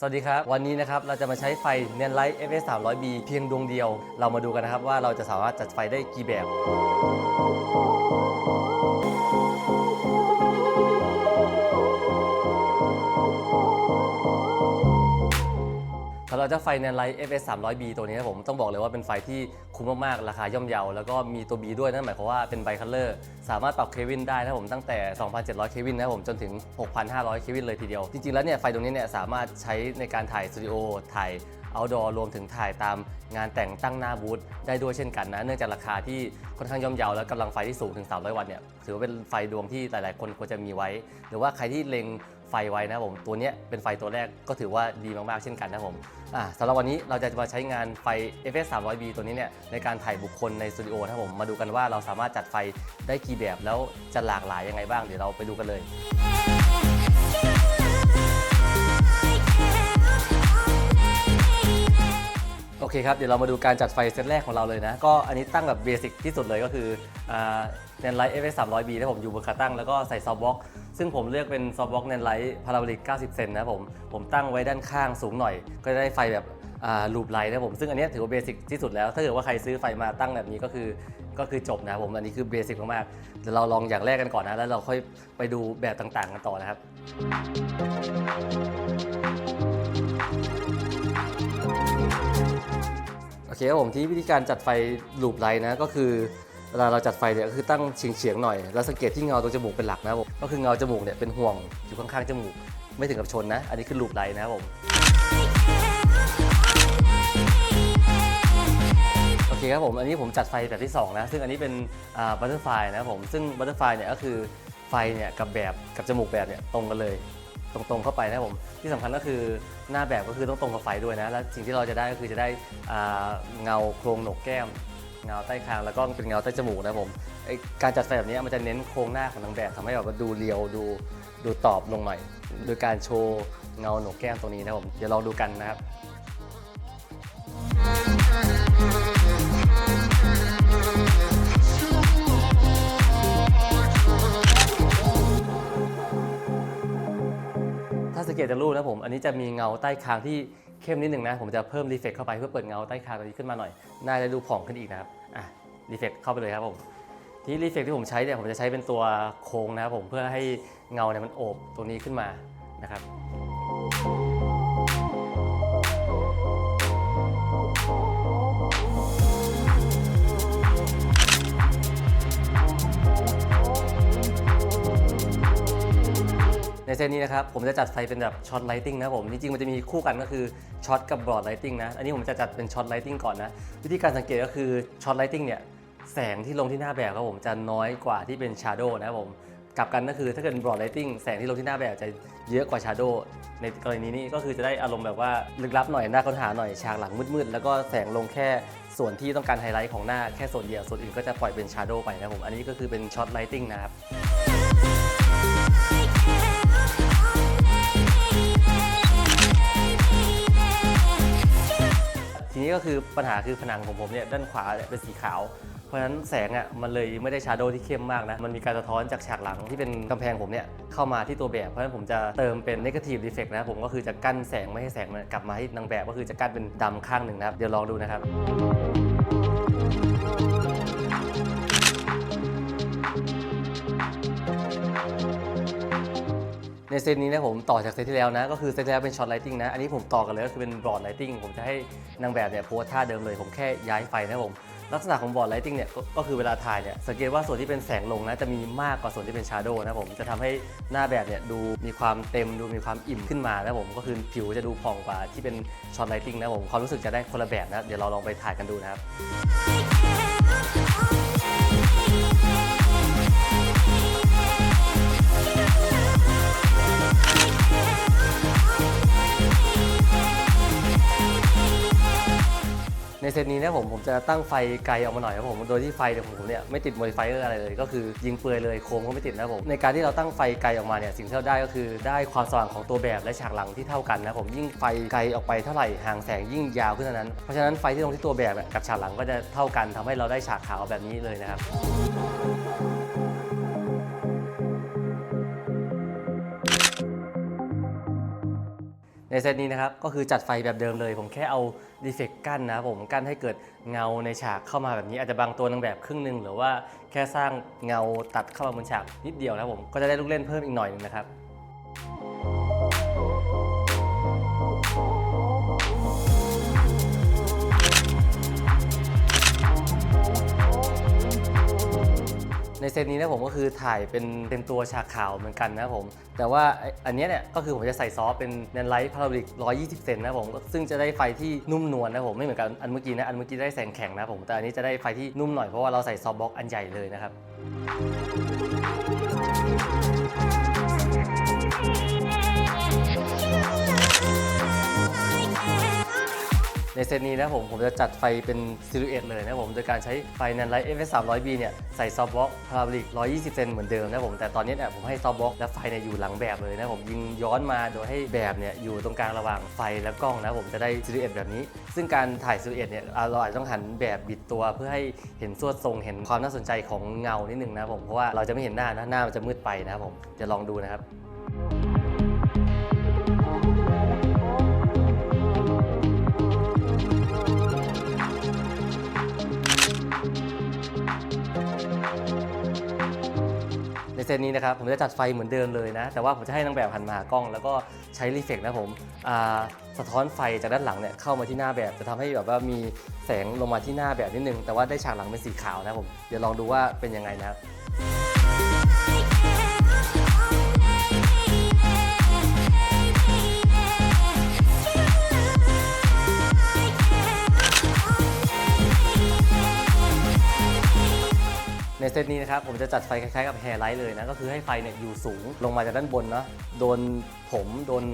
สวัสดีครับ วันนี้นะครับเราจะมาใช้ไฟเนียนไลท์ FS 300B เพียงดวงเดียว เรามาดูกันนะครับว่าเราจะสามารถจัดไฟได้กี่แบบ สำหรับเจ้าไฟแนนไลท์ FS 300B ตัวนี้นะผมต้องบอกเลยว่าเป็นไฟที่คุ้มมากๆ ราคาย่อมเยา แล้วก็มีตัว B ด้วยนั่นหมายความว่าเป็นไบคัลเลอร์สามารถปรับเควินได้นะผมตั้งแต่ 2,700 เควินนะผมจนถึง 6,500 เควินเลยทีเดียว จริงๆ แล้วเนี่ยไฟตรงนี้เนี่ยสามารถใช้ในการถ่ายสตูดิโอถ่าย outdoor รวมถึงถ่ายตามงานแต่งตั้งหน้าบูธได้ด้วยเช่นกันนะ เนื่องจากราคาที่ค่อนข้างย่อมเยาและกำลังไฟที่สูงถึง 300 วัตต์เนี่ยถือว่าเป็นไฟดวงที่หลาย ๆ คนควรจะมีไว้ หรือว่าใครที่เล็งไฟไว้นะผมตัวนี้เป็นไฟตัวแรกก็ถือว่าดีมาก ๆ เช่นกันนะผมอ่าสำหรับวันนี้เราจะมาใช้งานไฟ FS 300B ตัวนี้เนี่ยในการถ่ายบุคคลในสตูดิโอนะผมมาดูกันว่าเราสามารถจัดไฟได้กี่แบบแล้วจะหลากหลายยังไงบ้างเดี๋ยวเราไปดูกันเลย คครับเดี๋ยวเรามาดูการจัดไฟเซตแรกของเราเลยนะ ก็อันนี้ตั้งแบบเบสิกที่สุดเลยก็คือเนนไลท์ FS 300B ที่ผมอยู่บนขาตั้งแล้วก็ใส่ซอฟบ็อกซึ่งผมเลือกเป็นซอฟบ็อกเนนไลท์พาราโบลิก90 เซนนะผมผมตั้งไว้ด้านข้างสูงหน่อย ก็จะได้ไฟแบบลูปไลท์นะผมซึ่งอันนี้ถือว่าเบสิกที่สุดแล้ว ถ้าเกิดว่าใครซื้อไฟมาตั้งแบบนี้ก็คือก็คือจบนะครับผมอันนี้คือเบสิกมากๆเดี๋ยวเราลองอย่างแรกกันก่อนนะแล้วเราค่อยไปดูแบบต่างๆกันต่อนะครับ เคครับผมที่วิธีการจัดไฟลูปไลท์นะก็คือเวลาเราจัดไฟเนี่ยก็คือตั้งเฉียงเฉียงๆหน่อยแล้วสังเกตที่เงาตรงจมูกเป็นหลักนะครับผมก็คือเงาจมูกเนี่ยเป็นห่วงอยู่ข้างๆจมูกไม่ถึงกับชนนะ อันนี้คือลูปไลท์นะครับผมโอเคครับผมอันนี้ผมจัดไฟแบบที่สองนะ ซึ่งอันนี้เป็นบัตเตอร์ไฟนะครับผมซึ่งบัตเตอร์ไฟเนี่ยก็คือไฟเนี่ยกับแบบกับจมูกแบบเนี่ยตรงกันเลย ตรงๆเข้าไปนะครับผมที่สำคัญก็คือหน้าแบบก็คือต้องตรงกับไฟด้วยนะแล้วสิ่งที่เราจะได้ก็คือจะได้เงาโครงโหนกแก้มเงาใต้คางแล้วก็เป็นเงาใต้จมูกนะครับผมการจัดไฟแบบนี้มันจะเน้นโครงหน้าของนางแบบทำให้แบบดูเรียวดูดูตอบลงหน่อย โดยการโชว์เงาโหนกแก้มตรงนี้นะครับผมเดี๋ยวลองดูกันนะครับ เกตจากรูปนะผม อันนี้จะมีเงาใต้คางที่เข้มนิดหนึ่งนะ ผมจะเพิ่มรีเฟกเข้าไปเพื่อเปิดเงาใต้คางตรงนี้ขึ้นมาหน่อย น่าจะดูผ่องขึ้นอีกนะครับ อะ รีเฟกเข้าไปเลยครับผม ที่รีเฟกที่ผมใช้เนี่ย ผมจะใช้เป็นตัวโค้งนะครับผม เพื่อให้เงาเนี่ยมันโอบตรงนี้ขึ้นมานะครับ ในเซตนี้นะครับผมจะจัดไฟเป็นแบบช็อตไลติงนะผม จริงๆ มันจะมีคู่กันก็คือช็อตกับบรอดไลติงนะ อันนี้ผมจะจัดเป็นช็อตไลติงก่อนนะ วิธีการสังเกตก็คือช็อตไลติงเนี่ยแสงที่ลงที่หน้าแบบครับผมจะน้อยกว่าที่เป็นชาร์โดนะครับผมกลับกันก็คือถ้าเกิดบรอดไลติงแสงที่ลงที่หน้าแบบจะเยอะกว่าชาร์โดในกรณีนี้ก็คือจะได้อารมณ์แบบว่าลึกลับหน่อยหน้าค้นหาหน่อยฉากหลังมืดๆแล้วก็แสงลงแค่ส่วนที่ต้องการไฮไลท์ของหน้าแค่ส่วนเดียวส่วนอื่นก็จะปล่อยเป็นชาร์โดไปนะผมอันนี้ก็คือเป็นช็อตไลติงนะครับ ทีนี้ก็คือปัญหาคือผนังของผมเนี่ยด้านขวาเนี่ยเป็นสีขาว เพราะฉะนั้นแสงอะมันเลยไม่ได้ชาร์โดว์ที่เข้มมากนะ มันมีการสะท้อนจากฉากหลังที่เป็นกำแพงผมเนี่ยเข้ามาที่ตัวแบบ เพราะฉะนั้นผมจะเติมเป็นนีเกทีฟดีเฟกต์นะครับผมก็คือจะกั้นแสงไม่ให้แสงมันกลับมาที่นางแบบก็คือจะกั้นเป็นดำข้างหนึ่งนะครับ เดี๋ยวลองดูนะครับ ในเซตนี้นะผมต่อจากเซตที่แล้วนะ ก็คือเซตที่แล้วเป็นช็อตไลติงนะ อันนี้ผมต่อกันเลยก็คือเป็นบอร์ดไลติงผมจะให้นางแบบเนี่ยโพสท่าเดิมเลย ผมแค่ย้ายไฟนะผม ลักษณะของบอร์ดไลติงเนี่ยก็ก็คือเวลาถ่ายเนี่ยสังเกตว่าส่วนที่เป็นแสงลงนะจะมีมากกว่าส่วนที่เป็นชาร์โดนะผมจะทำให้หน้าแบบเนี่ยดูมีความเต็มดูมีความอิ่มขึ้นมานะผมก็คือผิวจะดูผ่องกว่าที่เป็นช็อตไลติงนะผมความรู้สึกจะได้คนละแบบนะเดี๋ยวเราลองไปถ่ายกันดูนะครับ เซตนี้นะผมผมจะตั้งไฟไกลออกมาหน่อยครับผมโดยที่ไฟของผมเนี่ยไม่ติดโมดิฟายเออร์อะไรเลย ก็คือยิงเปลือยเลยโคมก็ไม่ติดนะผมในการที่เราตั้งไฟไกลออกมาเนี่ยสิ่งที่เราได้ก็คือได้ความสว่างของตัวแบบและฉากหลังที่เท่ากันนะผมยิ่งไฟไกลออกไปเท่าไหร่ห่างแสงยิ่งยาวขึ้นเท่านั้นเพราะฉะนั้นไฟที่ลงที่ตัวแบบเนี่ยกับฉากหลังก็จะเท่ากันทำให้เราได้ฉากขาวแบบนี้เลยนะครับ เซตนี้นะครับก็คือจัดไฟแบบเดิมเลย ผมแค่เอาดีเฟกต์กั้นนะผมกั้นให้เกิดเงาในฉากเข้ามาแบบนี้อาจจะบางตัวนางแบบครึ่งหนึ่งหรือว่าแค่สร้างเงาตัดเข้ามาบนฉากนิดเดียวนะผมก็จะได้ลูกเล่นเพิ่มอีกหน่อยหนึงนะครับ ในเซตนี้นะผมก็คือถ่ายเป็นเป็นตัวฉากขาวเหมือนกันนะครับผม แต่ว่าอันนี้เนี่ยก็คือผมจะใส่ซอฟเป็นเนนไลท์พาราบิก120 เซนนะครับผมซึ่งจะได้ไฟที่นุ่มนวลนะครับผมไม่เหมือนกับอันเมื่อกี้นะอันเมื่อกี้ได้แสงแข็งนะครับผมแต่อันนี้จะได้ไฟที่นุ่มหน่อยเพราะว่าเราใส่ซอฟบล็อกอันใหญ่เลยนะครับ ในเซตนี้นะผมผมจะจัดไฟเป็นซิลูเอตเลยนะผมโดยการใช้ไฟนันไลท์ FS 3 0 0 B เนี่ยใส่ซอฟต์บล็อกพาราบลิก120 เซนเหมือนเดิมนะผมแต่ตอนนี้เนี่ยผมให้ซอฟต์บล็อกและไฟเนี่ยอยู่หลังแบบเลยนะผมยิงย้อนมาโดยให้แบบเนี่ยอยู่ตรงกลางระหว่างไฟและกล้องนะผมจะได้ซิลูเอตแบบนี้ ซึ่งการถ่ายซิลูเอตเนี่ยเราอาจจะต้องหันแบบบิดตัวเพื่อให้เห็นสวดทรงเห็นความน่าสนใจของเงานิดนึงนะผมเพราะว่าเราจะไม่เห็นหน้านะหน้ามันจะมืดไปนะผมจะลองดูนะครับ เซตนี้นะครับผมจะจัดไฟเหมือนเดิมเลยนะ แต่ว่าผมจะให้นางแบบหันมาหากล้อง แล้วก็ใช้รีเฟกนะผมสะท้อนไฟจากด้านหลังเนี่ยเข้ามาที่หน้าแบบ จะทำให้แบบว่ามีแสงลงมาที่หน้าแบบนิดนึงแต่ว่าได้ฉากหลังเป็นสีขาวนะผมเดี๋ยวลองดูว่าเป็นยังไงนะครับ เซตนี้นะครับผมจะจัดไฟคล้ายๆกับแฮร์ไลท์เลยนะก็คือให้ไฟเนี่ยอยู่สูงลงมาจากด้านบนเนาะโดนผมโดน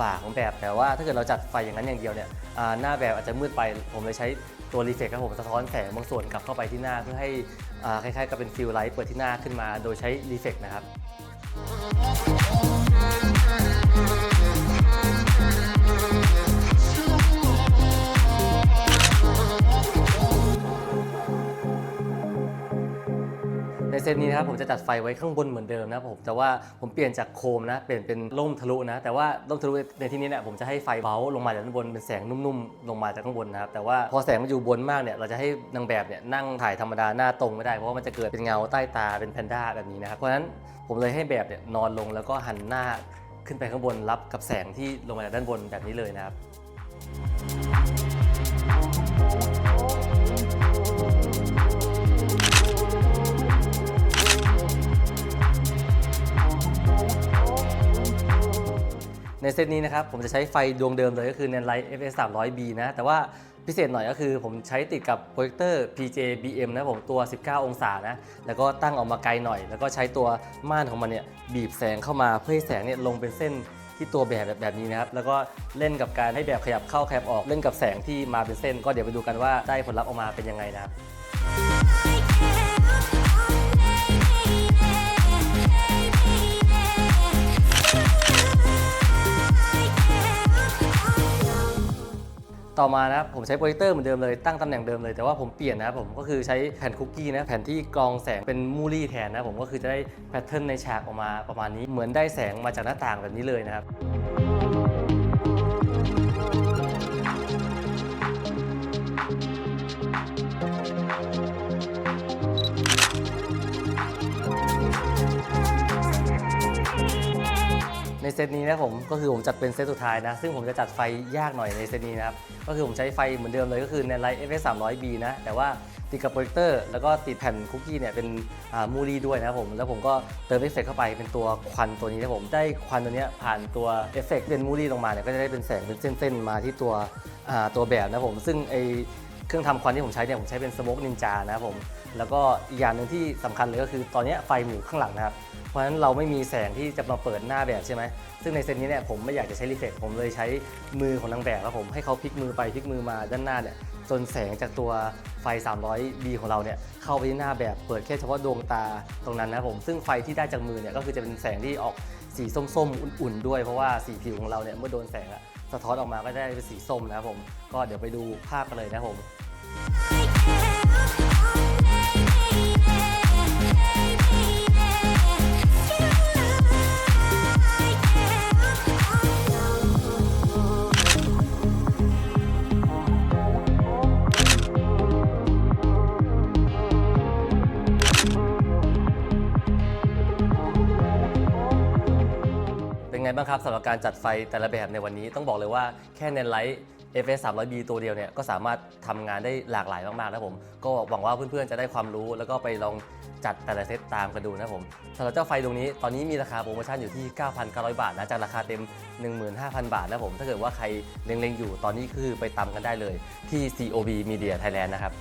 บ่าของแบบแต่ว่าถ้าเกิดเราจัดไฟอย่างนั้นอย่างเดียวเนี่ยหน้าแบบอาจจะมืดไป ผมเลยใช้ตัวรีเฟกครับผมสะท้อนแสงบางส่วนกลับเข้าไปที่หน้าเพื่อให้คล้ายๆกับเป็นฟิลไลท์เปิดที่หน้าขึ้นมา โดยใช้รีเฟกนะครับ ในเซตนี้นะครับผมจะจัดไฟไว้ข้างบนเหมือนเดิมนะครับผมแต่ว่าผมเปลี่ยนจากโคมนะเปลี่ยนเป็นร่มทะลุนะแต่ว่าร่มทะลุในที่นี้เนี่ยผมจะให้ไฟเบาลงมาจากด้านบนเป็นแสงนุ่มๆลงมาจากข้างบนนะครับแต่ว่าพอแสงมันอยู่บนมากเนี่ยเราจะให้นางแบบเนี่ยนั่งถ่ายธรรมดาหน้าตรงไม่ได้เพราะว่ามันจะเกิดเป็นเงาใต้ตาเป็นแพนด้าแบบนี้นะครับเพราะฉะนั้นผมเลยให้แบบเนี่ยนอนลงแล้วก็หันหน้าขึ้นไปข้างบนรับกับแสงที่ลงมาจากด้านบนแบบนี้เลยนะครับ ในเซตนี้นะครับผมจะใช้ไฟดวงเดิมเลยก็คือ Nanlite FS 300B นะแต่ว่าพิเศษหน่อยก็คือผมใช้ติดกับโปรเจคเตอร์ PJ BM นะผมตัว 19 องศานะแล้วก็ตั้งออกมาไกลหน่อย แล้วก็ใช้ตัวม่านของมันเนี่ยบีบแสงเข้ามาเพื่อให้แสงเนี่ยลงเป็นเส้นที่ตัวแบบแบบนี้นะครับ แล้วก็เล่นกับการให้แบบขยับเข้าขยับออกเล่นกับแสงที่มาเป็นเส้น ก็เดี๋ยวไปดูกันว่าได้ผลลัพธ์ออกมาเป็นยังไงนะครับ ต่อมานะครับผมใช้โปรเจคเตอร์เหมือนเดิมเลยตั้งตำแหน่งเดิมเลยแต่ว่าผมเปลี่ยนนะครับผมก็คือใช้แผ่นคุกกี้นะแผ่นที่กรองแสงเป็นมูลี่แทนนะผมก็คือจะได้แพทเทิร์นในฉากออกมาประมาณนี้เหมือนได้แสงมาจากหน้าต่างแบบนี้เลยนะครับ เซตนี้นะผมก็คือผมจัดเป็นเซตสุดท้ายนะ ซึ่งผมจะจัดไฟยากหน่อยในเซตนี้นะครับ ก็คือผมใช้ไฟเหมือนเดิมเลยก็คือในไลท์ FS 300B นะ แต่ว่าติดกับโปรเจคเตอร์ แล้วก็ติดแผ่นคุกกี้เนี่ยเป็นมูลี่ด้วยนะครับผม แล้วผมก็เติมเอฟเฟกต์เข้าไปเป็นตัวควันตัวนี้นะผม ได้ควันตัวนี้ผ่านตัวเอฟเฟกต์เป็นมูลี่ลงมาเนี่ยก็จะได้เป็นแสงเป็นเส้นๆมาที่ตัวตัวแบบนะผม ซึ่งไอเครื่องทำควันที่ผมใช้เนี่ยผมใช้เป็นสโมกนินจานะครับผม แล้วก็อีกอย่างหนึ่งที่สำคัญเลยก็คือตอนนี้ไฟหมูข้างหลังนะครับ ราะฉะนั้นเราไม่มีแสงที่จะมาเปิดหน้าแบบใช่ไหมซึ่งในเซตนี้เนี่ยผมไม่อยากจะใช้รีเฟกผมเลยใช้มือของนางแบบครับผมให้เขาพลิกมือไปพลิกมือมาด้านหน้าเนี่ยจนแสงจากตัวไฟ 300B ของเราเนี่ยเข้าไปที่หน้าแบบเปิดแค่เฉพาะดวงตาตรงนั้นนะผมซึ่งไฟที่ได้จากมือเนี่ยก็คือจะเป็นแสงที่ออกสีส้มๆ อุ่นๆ ด้วยเพราะว่าสีผิวของเราเนี่ยเมื่อโดนแสงอะสะท้อนออกมาก็ได้เป็นสีส้มนะครับผม ก็เดี๋ยวไปดูภาพกันเลยนะครับผม ไงบ้างครับสำหรับการจัดไฟแต่ละแบบในวันนี้ต้องบอกเลยว่าแค่เนนไลท์ FS 300B ตัวเดียวเนี่ยก็สามารถทำงานได้หลากหลายมากๆนะครับผม ก็หวังว่าเพื่อนๆจะได้ความรู้ แล้วก็ไปลองจัดแต่ละเซตตามกันดูนะครับผมสำหรับเจ้าไฟดวงนี้ตอนนี้มีราคาโปรโมชั่นอยู่ที่ 9,900 บาทนะจากราคาเต็ม 15,000 บาทนะครับผมถ้าเกิดว่าใครเล็งๆอยู่ตอนนี้คือไปตามกันได้เลยที่ COB Media Thailand นะครับ